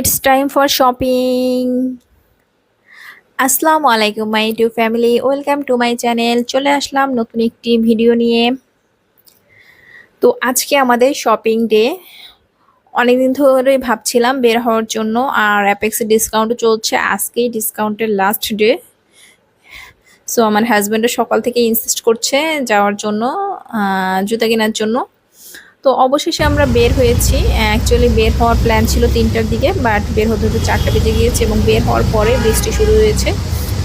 It's time for shopping. আসসালামু আলাইকুম my YouTube family welcome to my channel চলে আসলাম নতুন একটি ভিডিও নিয়ে। তো আজকে আমাদের শপিং ডে অনেকদিন ধরে ভাবছিলাম বের হওয়ার জন্য, আর অ্যাপেক্সের ডিসকাউন্টও চলছে। আজকেই ডিসকাউন্টের লাস্ট ডে সো আমার হাজব্যান্ডও সকাল থেকে ইনসিস্ট করছে যাওয়ার জন্য জুতা কেনার জন্য। তো অবশেষে আমরা বের হয়েছি। অ্যাকচুয়ালি বের হওয়ার প্ল্যান ছিল তিনটার দিকে বাট বের হতে হতে চারটা বেজে গিয়েছে এবং বের হওয়ার পরে বৃষ্টি শুরু হয়েছে।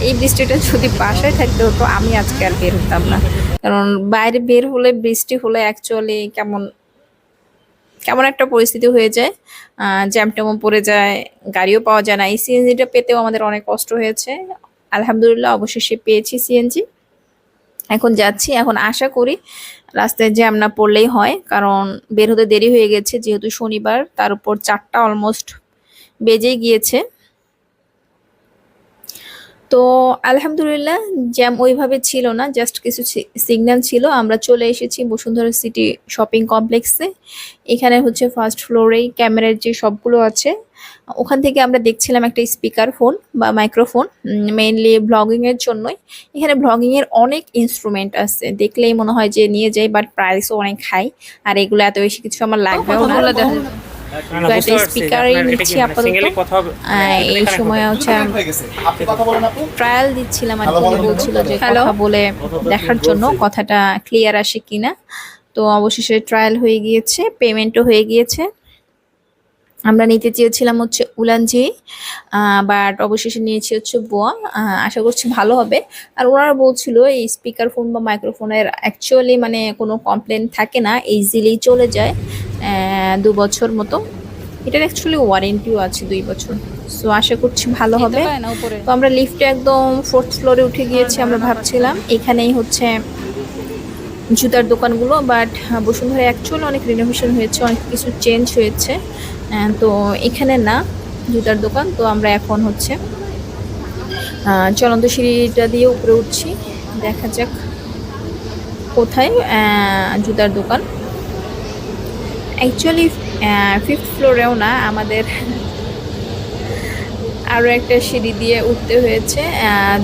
এই বৃষ্টিটা যদি বাসায় থাকতে হতো, আমি আজকে আর বের হতাম না। কারণ বাইরে বের হলে, বৃষ্টি হলে অ্যাকচুয়ালি কেমন কেমন একটা পরিস্থিতি হয়ে যায়। জ্যাম ট্যামও পড়ে যায়, গাড়িও পাওয়া যায় না। এই সিএনজিটা পেতেও আমাদের অনেক কষ্ট হয়েছে। আলহামদুলিল্লাহ, অবশেষে পেয়েছি সিএনজি এখন যাচ্ছি, এখন আশা করি রাস্তায় জ্যাম না পড়লেই হয়, কারণ বের হতে দেরি হয়ে গেছে, যেহেতু শনিবার, তার উপর চারটা অলমোস্ট বেজেই গিয়েছে। তো আলহামদুলিল্লাহ জ্যাম ওইভাবে ছিল না জাস্ট কিছু সিগন্যাল ছিল। আমরা চলে এসেছি বসুন্ধরা সিটি শপিং কমপ্লেক্সে এখানে হচ্ছে ফার্স্ট ফ্লোরেই ক্যামেরার যে সবগুলো আছে। ওখান থেকে আমরা দেখছিলাম একটা স্পিকার ফোন বা মাইক্রোফোন মেইনলি ব্লগিংয়ের জন্যই। এখানে ব্লগিং এর অনেক ইনস্ট্রুমেন্ট আছে। দেখলেই মনে হয় যে নিয়ে যাই বাট প্রাইসও অনেক হাই আর এগুলো এত বেশি কিছু আমার লাগবেও না। তো একটা নিচ্ছি আপাতত? এই সময় হচ্ছে ট্রায়াল দিচ্ছিলাম আর কি বলছিল যে কথা বলে দেখার জন্য কথাটা ক্লিয়ার আসে কিনা। তো অবশেষে ট্রায়াল হয়ে গিয়েছে পেমেন্টও হয়ে গিয়েছে। আমরা নিতে চেয়েছিলাম হচ্ছে উলানজি বাট অবশেষে নিয়েছি হচ্ছে বোয়া। আশা করছি ভালো হবে। আর ওনারা বলছিল এই স্পিকার ফোন বা মাইক্রোফোনের অ্যাকচুয়ালি মানে কোনো কমপ্লেন থাকে না ইজিলি চলে যায়। দু বছর মতো। এটার অ্যাকচুয়ালি ওয়ারেন্টিও আছে দুই বছর। সো আশা করছি ভালো হবে। তো আমরা লিফটে একদম ফোর্থ ফ্লোরে উঠে গিয়েছি আমরা ভাবছিলাম। এখানেই হচ্ছে জুতার দোকানগুলো বাট বসুন্ধরা অ্যাকচুয়ালি অনেক রিনোভেশন হয়েছে অনেক কিছু চেঞ্জ হয়েছে। তো এখানে না জুতার দোকান। তো আমরা এখন হচ্ছে চলন্ত সিঁড়িটা দিয়ে উপরে উঠছি। দেখা যাক কোথায় জুতার দোকান। অ্যাকচুয়ালি ফিফথ ফ্লোরেও না, আমাদের আরও একটা সিঁড়ি দিয়ে উঠতে হয়েছে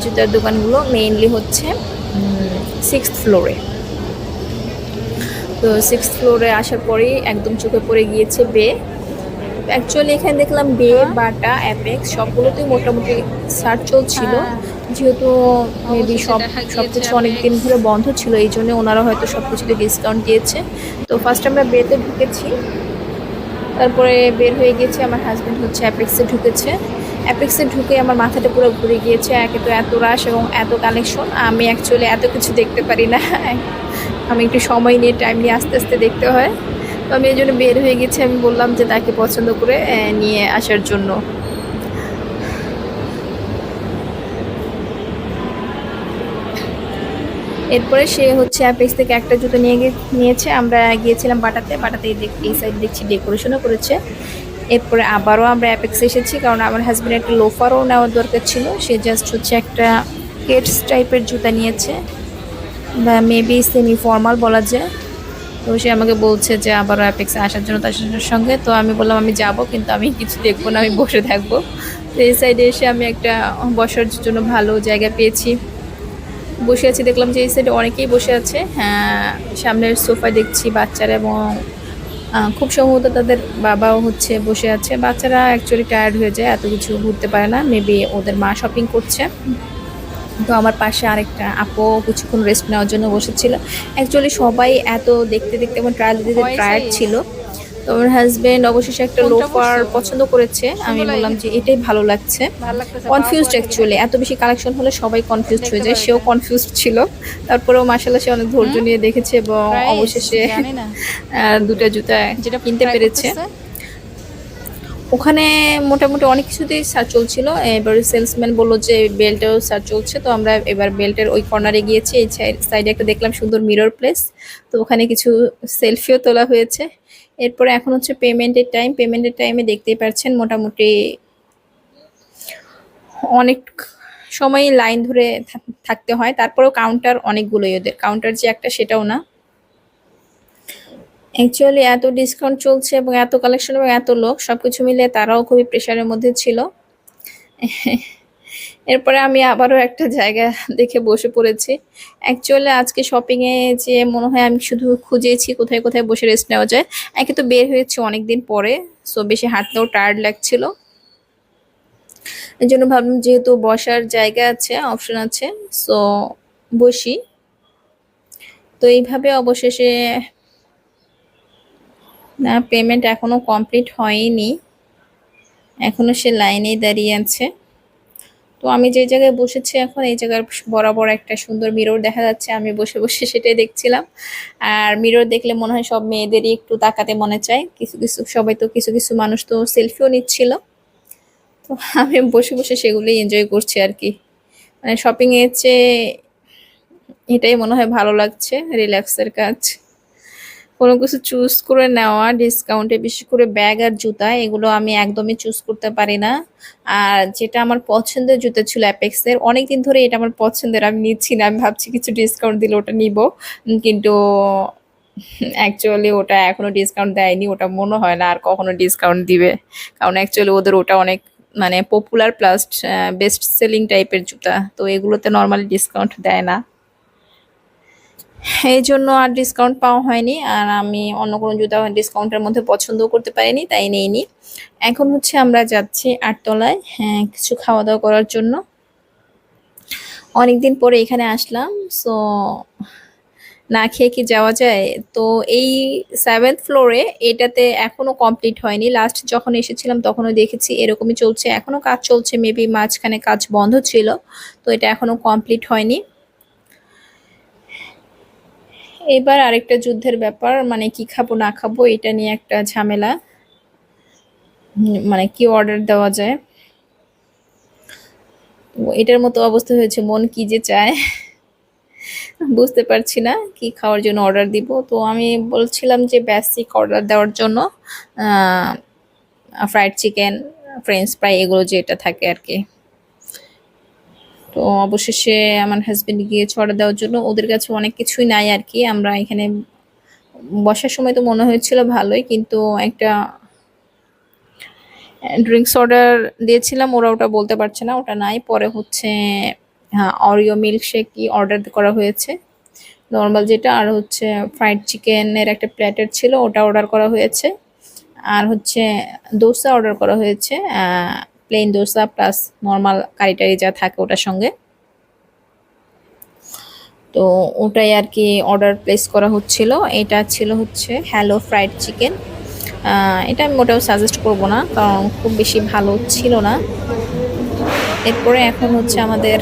জুতার দোকানগুলো মেইনলি হচ্ছে সিক্স ফ্লোরে তো সিক্স ফ্লোরে আসার পরেই একদম চোখে পড়ে গিয়েছে বে। অ্যাকচুয়ালি এখানে দেখলাম বে বাটা অ্যাপেক্স সবগুলোতেই মোটামুটি সার্চ চলছিল। যেহেতু মেবি সব সব কিছু অনেক দিন ধরে বন্ধ ছিল এই জন্য ওনারা হয়তো সব কিছুতে ডিসকাউন্ট দিয়েছে। তো ফার্স্ট আমরা বেতে ঢুকেছি। তারপরে বের হয়ে গেছে আমার হাজব্যান্ড হচ্ছে অ্যাপেক্সে ঢুকেছে। অ্যাপেক্সে ঢুকে আমার মাথাটা পুরো ঘুরে গিয়েছে একে তো এত রাশ এবং এত কালেকশন আমি অ্যাকচুয়ালি এত কিছু দেখতে পারি না। আমি একটু সময় নিয়ে টাইম নিয়ে আস্তে আস্তে দেখতে হয়। তো আমি এই জন্য বের হয়ে গেছি। আমি বললাম যে তাকে পছন্দ করে নিয়ে আসার জন্য। এরপরে সে হচ্ছে অ্যাপেক্স থেকে একটা জুতো নিয়ে নিয়েছে। আমরা গিয়েছিলাম বাটাতে। বাটাতে এই সাইড দেখছি ডেকোরেশনও করেছে। এরপরে আবারও আমরা অ্যাপেক্সে এসেছি, কারণ আমার হাজব্যান্ড একটা লোফারও নেওয়ার দরকার ছিল। সে জাস্ট হচ্ছে একটা কেটস টাইপের জুতা নিয়েছে। বা মেবি সেমি ফর্মাল বলা যায়। তো সে আমাকে বলছে যে আবারও অ্যাপেক্সে আসার জন্য তার সঙ্গে। তো আমি বললাম, আমি যাব, কিন্তু আমি কিছু দেখব না, আমি বসে থাকব। তো এই সাইডে এসে আমি একটা বসার জন্য ভালো জায়গা পেয়েছি। বসে আছি, দেখলাম যে এই সাইডে অনেকেই বসে আছে। হ্যাঁ সামনের সোফা দেখছি বাচ্চারা এবং খুব সম্ভবত তাদের বাবাও হচ্ছে বসে আছে। বাচ্চারা অ্যাকচুয়ালি টায়ার্ড হয়ে যায়, এত কিছু ঘুরতে পারে না। মেবি ওদের মা শপিং করছে। তো আমার পাশে আরেকটা আপু কিছুক্ষণ রেস্ট নেওয়ার জন্য বসেছিল। অ্যাকচুয়ালি সবাই এত দেখতে দেখতে আমার ট্রায়াল দিতে টায়ার্ড ছিল। তো আমার হাজবেন্ড অবশেষে একটা লোফার পছন্দ করেছে। আমি বললাম যে এটাই ভালো লাগছে। কনফিউজড অ্যাকচুয়ালি এত বেশি কালেকশন হলে সবাই কনফিউজড হয়ে যায়। সেও কনফিউজড ছিল। তারপরেও মাসাল্লাহ সে অনেক ধৈর্য নিয়ে দেখেছে এবং অবশেষে দুটো জুতা কিনতে পেরেছে। ওখানে মোটামুটি অনেক কিছুতেই সার্চ চলছিল। এবার সেলসম্যান বলল যে বেল্টেও সার্চ চলছে। তো আমরা এবার বেল্টের ওই কর্নারে গিয়েছি। এই সাইডে একটা দেখলাম সুন্দর মিরর প্লেস তো ওখানে কিছু সেলফিও তোলা হয়েছে। এরপরে এখন হচ্ছে পেমেন্টের টাইম পেমেন্টের টাইমে দেখতেই পাচ্ছেন মোটামুটি অনেক সময় লাইন ধরে থাক- থাকতে হয়। তারপরেও কাউন্টার অনেকগুলোই ওদের। কাউন্টার যে একটা সেটাও না। অ্যাকচুয়ালি এত ডিসকাউন্ট চলছে এবং এত কালেকশন এবং এত লোক সব কিছু মিলে তারাও খুবই প্রেশারের মধ্যে ছিল। এরপরে আমি আবারও একটা জায়গা দেখে বসে পড়েছি। অ্যাকচুয়ালি আজকে শপিংয়ে যে মনে হয় আমি শুধু খুঁজেছি কোথায় কোথায় বসে রেস্ট নেওয়া যায় একে তো বের হয়েছে অনেক দিন পরে সো বেশি হাঁটতেও টায়ার্ড লাগছিল। এই জন্য ভাবলাম যেহেতু বসার জায়গা আছে অপশন আছে সো বসি। তো এইভাবে অবশেষে না পেমেন্ট এখনও কমপ্লিট হয়নি। এখনও সে লাইনেই দাঁড়িয়ে আছে। তো আমি যে জায়গায় বসেছি এখন, এই জায়গার বরাবর একটা সুন্দর মিরর দেখা যাচ্ছে। আমি বসে বসে সেটাই দেখছিলাম। আর মিরর দেখলে মনে হয় সব মেয়েদেরই একটু তাকাতে মনে চায়। কিছু কিছু, সবাই তো কিছু কিছু মানুষ তো সেলফিও নিচ্ছিল। তো আমি বসে বসে সেগুলোই এনজয় করছি আর কি। মানে শপিং এর চেয়ে এটাই মনে হয় ভালো লাগছে রিল্যাক্সের কাজ। কোনো কিছু চুজ করে নেওয়া ডিসকাউন্টে বিশেষ করে ব্যাগ আর জুতা, এগুলো আমি একদমই চুজ করতে পারি না। আর যেটা আমার পছন্দের জুতা ছিল অ্যাপেক্সের অনেক দিন ধরে এটা আমার পছন্দের, আমি নিচ্ছি না, আমি ভাবছি কিছু ডিসকাউন্ট দিলে ওটা নিব। কিন্তু অ্যাকচুয়ালি ওটা এখনও ডিসকাউন্ট দেয়নি, ওটা মনে হয় না আর কখনো ডিসকাউন্ট দিবে। কারণ অ্যাকচুয়ালি ওদের ওটা অনেক মানে পপুলার প্লাস বেস্ট সেলিং টাইপের জুতা, তো এগুলোতে নর্মালি ডিসকাউন্ট দেয় না। এই জন্য আর ডিসকাউন্ট পাওয়া হয়নি। আর আমি অন্য কোনো জুতা ডিসকাউন্টের মধ্যে পছন্দও করতে পারিনি, তাই নেইনি। এখন হচ্ছে আমরা যাচ্ছি আটতলায় হ্যাঁ কিছু খাওয়া দাওয়া করার জন্য। অনেকদিন পরে এখানে আসলাম সো না খেয়ে কি যাওয়া যায়? তো এই সেভেন্থ ফ্লোরে এটাতে এখনও কমপ্লিট হয়নি। লাস্ট যখন এসেছিলাম তখনও দেখেছি এরকমই চলছে। এখনও কাজ চলছে মেবি মাঝখানে কাজ বন্ধ ছিল, তো এটা এখনও কমপ্লিট হয়নি। এবার আরেকটা যুদ্ধের ব্যাপার মানে কি খাব, না খাব, এটা নিয়ে একটা ঝামেলা। মানে কি অর্ডার দেওয়া যায়। এটার মতো অবস্থা হয়েছে, মন কি যে চায়। বুঝতে পারছি না কি খাওয়ার জন্য অর্ডার দিব। তো আমি বলছিলাম যে বেসিক অর্ডার দেওয়ার জন্য ফ্রাইড চিকেন ফ্রেঞ্চ ফ্রাই এগুলো যেটা থাকে আর কি। তো অবশেষে আমার হাজবেন্ড গিয়েছে অর্ডার দেওয়ার জন্য ওদের কাছে অনেক কিছুই নাই আর কি। আমরা এখানে বসার সময় তো মনে হয়েছিল ভালোই, কিন্তু একটা ড্রিঙ্কস অর্ডার দিয়েছিলাম, ওরা ওটা বলতে পারছে না, ওটা নাই। পরে হচ্ছে হ্যাঁ অরিও মিল্ক শেক কি অর্ডার করা হয়েছে। নর্মাল যেটা, আর হচ্ছে ফ্রাইড চিকেনের একটা প্ল্যাটার ছিল, ওটা অর্ডার করা হয়েছে। আর হচ্ছে দোসা অর্ডার করা হয়েছে plain dosa plus normal curry টারি যা থাকে ওটার সঙ্গে। তো ওটাই আর কি অর্ডার প্লেস করা হচ্ছিল। এটা ছিল হচ্ছে হ্যালো ফ্রাইড চিকেন এটা আমি মোটেও সাজেস্ট করব না, কারণ খুব বেশি ভালো ছিল না। এরপরে এখন হচ্ছে আমাদের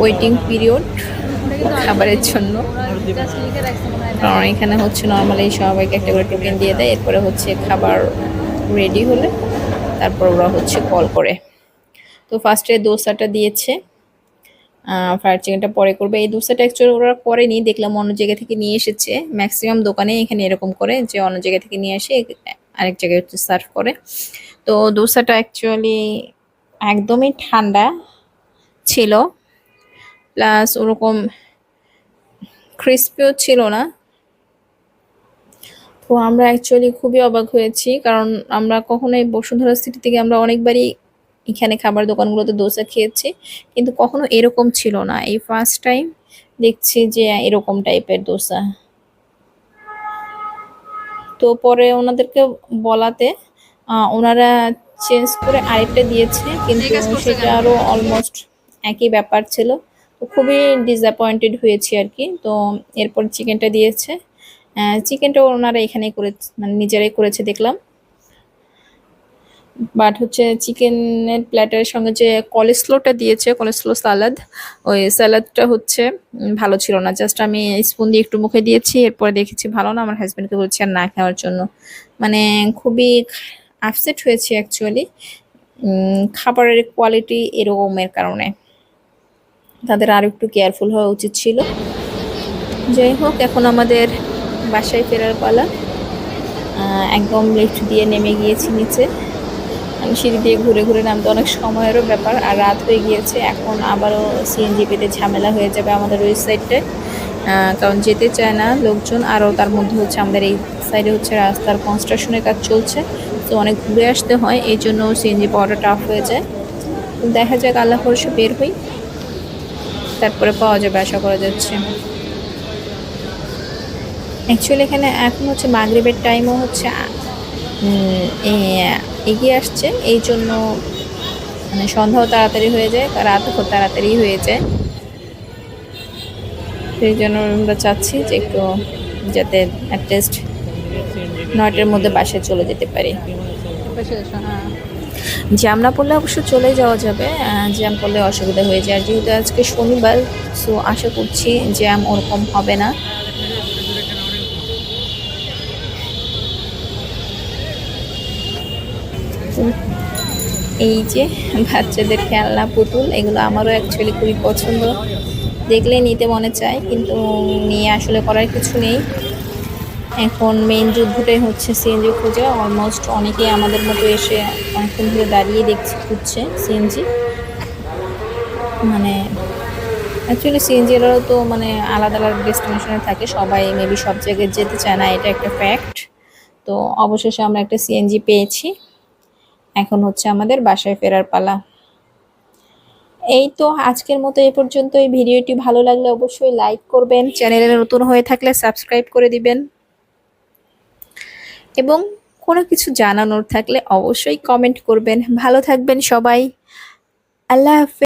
ওয়েটিং পিরিয়ড খাবারের জন্য। কারণ এখানে হচ্ছে নর্মালি সবাইকে একটা করে টোকেন দিয়ে দেয়, এরপরে হচ্ছে খাবার রেডি হলে। তারপর ওরা হচ্ছে কল করে। তো ফার্স্টে দোসাটা দিয়েছে। ফ্রাইড চিকেনটা পরে করবে। এই দোসাটা অ্যাকচুয়ালি ওরা করেনি, দেখলাম অন্য জায়গা থেকে নিয়ে এসেছে। ম্যাক্সিমাম দোকানে এখানে এরকম করে যে অন্য জায়গা থেকে নিয়ে এসে আরেক জায়গায় হচ্ছে সার্ভ করে। তো দোসাটা অ্যাকচুয়ালি একদমই ঠান্ডা ছিল। প্লাস ওরকম ক্রিস্পিও ছিল না। তো আমরা অ্যাকচুয়ালি খুবই অবাক হয়েছি কারণ আমরা কখনোই বসুন্ধরা সিটি থেকে আমরা অনেকবারই এখানে খাবার দোকানগুলোতে দোসা খেয়েছি কিন্তু কখনো এরকম ছিল না। এই ফার্স্ট টাইম দেখছি যে এরকম টাইপের দোসা। তো পরে ওনাদেরকে বলাতে ওনারা চেঞ্জ করে আরেকটা দিয়েছে কিন্তু সেটা আরও অলমোস্ট একই ব্যাপার ছিল। তো খুবই ডিসঅ্যাপয়েন্টেড হয়েছি আর কি। তো এরপর চিকেনটা দিয়েছে। চিকেনটা ওনারা এখানেই করে মানে নিজেরাই করেছে দেখলাম। বাট হচ্ছে চিকেনের প্ল্যাটারের সঙ্গে যে কলেস্লোটা দিয়েছে কলেস্লো সালাদ ওই স্যালাডটা হচ্ছে ভালো ছিল না। জাস্ট আমি স্পুন দিয়ে একটু মুখে দিয়েছি, এরপরে দেখেছি ভালো না। আমার হাজব্যান্ডকে বলছি আর না খাওয়ার জন্য। মানে খুবই আপসেট হয়েছে অ্যাকচুয়ালি খাবারের কোয়ালিটি এরকমের কারণে। তাদের আরও একটু কেয়ারফুল হওয়া উচিত ছিল। যাই হোক, এখন আমাদের বাসায় ফেরার পালা। একদম লিফট দিয়ে নেমে গিয়েছি নিচে। আমি সিঁড়ি দিয়ে ঘুরে ঘুরে নামতে অনেক সময়েরও ব্যাপার, আর রাত হয়ে গিয়েছে। এখন আবারও সিএনজি পেতে ঝামেলা হয়ে যাবে আমাদের ওই সাইডটায় কারণ যেতে চায় না লোকজন, আরও তার মধ্যে হচ্ছে আমাদের এই সাইডে হচ্ছে রাস্তার কনস্ট্রাকশনের কাজ চলছে। তো অনেক ঘুরে আসতে হয়, এই জন্য সিএনজি পাওয়াটা টাফ হয়ে যায়। দেখা যাক আল্লাহ ভরসা বের হই। তারপরে পাওয়া যাবে, আশা করা যাচ্ছে। অ্যাকচুয়ালি এখানে এখন হচ্ছে মাগরিবের টাইমও হচ্ছে এগিয়ে আসছে। এই জন্য মানে সন্ধ্যাও তাড়াতাড়ি হয়ে যায় রাতও খুব তাড়াতাড়ি হয়ে যায়। সেই জন্য আমরা চাচ্ছি যে একটু যাতে অ্যাটলিস্ট নয়টার মধ্যে বাসায় চলে যেতে পারি। জ্যাম না পড়লে অবশ্য চলে যাওয়া যাবে জ্যাম পড়লে অসুবিধা হয়ে যায়। আর যেহেতু আজকে শনিবার সো আশা করছি জ্যাম ওরকম হবে না। এই যে বাচ্চাদের খেলনা, পুতুল, এগুলো আমারও অ্যাকচুয়ালি খুবই পছন্দ। দেখলে নিতে মনে চায়, কিন্তু নিয়ে আসলে করার কিছু নেই। এখন মেন যুদ্ধটাই হচ্ছে সিএনজি খুঁজে। অলমোস্ট অনেকেই আমাদের মতো এসে অনেকক্ষণ ধরে দাঁড়িয়ে দেখছে, খুঁজছে সিএনজি মানে অ্যাকচুয়ালি সিএনজিরাও তো মানে আলাদা আলাদা ডেস্টিনেশনে থাকে। সবাই মেবি সব জায়গায় যেতে চায় না, এটা একটা ফ্যাক্ট তো অবশেষে আমরা একটা সিএনজি পেয়েছি। এখন হচ্ছে আমাদের বাসায় ফেরার পালা। এই তো আজকের মতো এ পর্যন্ত এই ভিডিওটি ভালো লাগলে অবশ্যই লাইক করবেন। চ্যানেলে নতুন হয়ে থাকলে সাবস্ক্রাইব করে দিবেন। এবং কোনো কিছু জানানোর থাকলে অবশ্যই কমেন্ট করবেন। ভালো থাকবেন সবাই। আল্লাহ হাফেজ।